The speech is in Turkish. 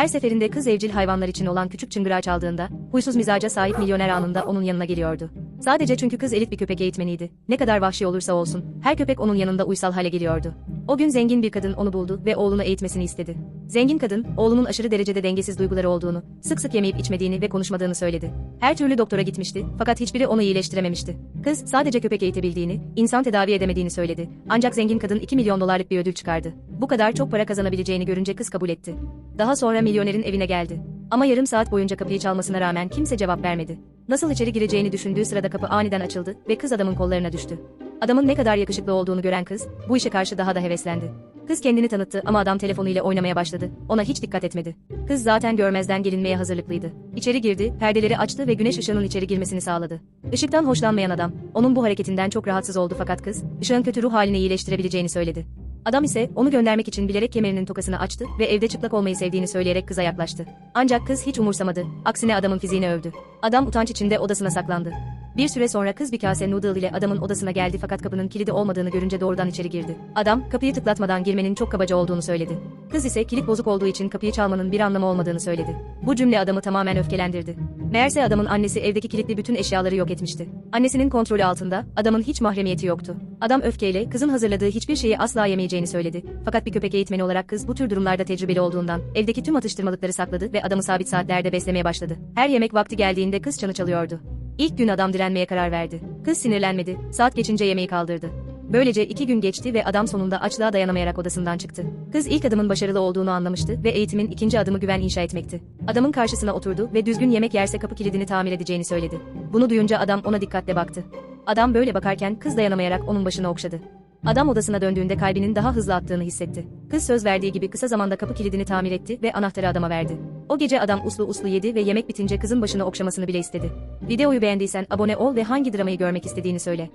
Her seferinde kız evcil hayvanlar için olan küçük çıngırağı çaldığında, huysuz mizaca sahip milyoner anında onun yanına geliyordu. Sadece çünkü kız elit bir köpek eğitmeniydi. Ne kadar vahşi olursa olsun, her köpek onun yanında uysal hale geliyordu. O gün zengin bir kadın onu buldu ve oğlunu eğitmesini istedi. Zengin kadın, oğlunun aşırı derecede dengesiz duyguları olduğunu, sık sık yemeyip içmediğini ve konuşmadığını söyledi. Her türlü doktora gitmişti, fakat hiçbiri onu iyileştirememişti. Kız, sadece köpek eğitebildiğini, insan tedavi edemediğini söyledi. Ancak zengin kadın 2 milyon dolarlık bir ödül çıkardı. Bu kadar çok para kazanabileceğini görünce kız kabul etti. Daha sonra milyonerin evine geldi. Ama yarım saat boyunca kapıyı çalmasına rağmen kimse cevap vermedi. Nasıl içeri gireceğini düşündüğü sırada kapı aniden açıldı ve kız adamın kollarına düştü. Adamın ne kadar yakışıklı olduğunu gören kız, bu işe karşı daha da heveslendi. Kız kendini tanıttı ama adam telefonuyla oynamaya başladı. Ona hiç dikkat etmedi. Kız zaten görmezden gelinmeye hazırlıklıydı. İçeri girdi, perdeleri açtı ve güneş ışığının içeri girmesini sağladı. Işıktan hoşlanmayan adam, onun bu hareketinden çok rahatsız oldu fakat kız, ışığın kötü ruh halini iyileştirebileceğini söyledi. Adam ise onu göndermek için bilerek kemerinin tokasını açtı ve evde çıplak olmayı sevdiğini söyleyerek kıza yaklaştı. Ancak kız hiç umursamadı. Aksine adamın fiziğini övdü. Adam utanç içinde odasına saklandı. Bir süre sonra kız bir kase noodle ile adamın odasına geldi fakat kapının kilidi olmadığını görünce doğrudan içeri girdi. Adam, kapıyı tıklatmadan girmenin çok kabaca olduğunu söyledi. Kız ise kilit bozuk olduğu için kapıyı çalmanın bir anlamı olmadığını söyledi. Bu cümle adamı tamamen öfkelendirdi. Meğerse adamın annesi evdeki kilitli bütün eşyaları yok etmişti. Annesinin kontrolü altında, adamın hiç mahremiyeti yoktu. Adam öfkeyle kızın hazırladığı hiçbir şeyi asla yemeyeceğini söyledi. Fakat bir köpek eğitmeni olarak kız bu tür durumlarda tecrübeli olduğundan evdeki tüm atıştırmalıkları sakladı ve adamı sabit saatlerde beslemeye başladı. Her yemek vakti geldiğinde kız çanı çalıyordu. İlk gün adam direnmeye karar verdi. Kız sinirlenmedi, saat geçince yemeği kaldırdı. Böylece iki gün geçti ve adam sonunda açlığa dayanamayarak odasından çıktı. Kız ilk adımın başarılı olduğunu anlamıştı ve eğitimin ikinci adımı güven inşa etmekti. Adamın karşısına oturdu ve düzgün yemek yerse kapı kilidini tamir edeceğini söyledi. Bunu duyunca adam ona dikkatle baktı. Adam böyle bakarken kız dayanamayarak onun başını okşadı. Adam odasına döndüğünde kalbinin daha hızlı attığını hissetti. Kız söz verdiği gibi kısa zamanda kapı kilidini tamir etti ve anahtarı adama verdi. O gece adam uslu uslu yedi ve yemek bitince kızın başını okşamasını bile istedi. Videoyu beğendiysen abone ol ve hangi dramayı görmek istediğini söyle.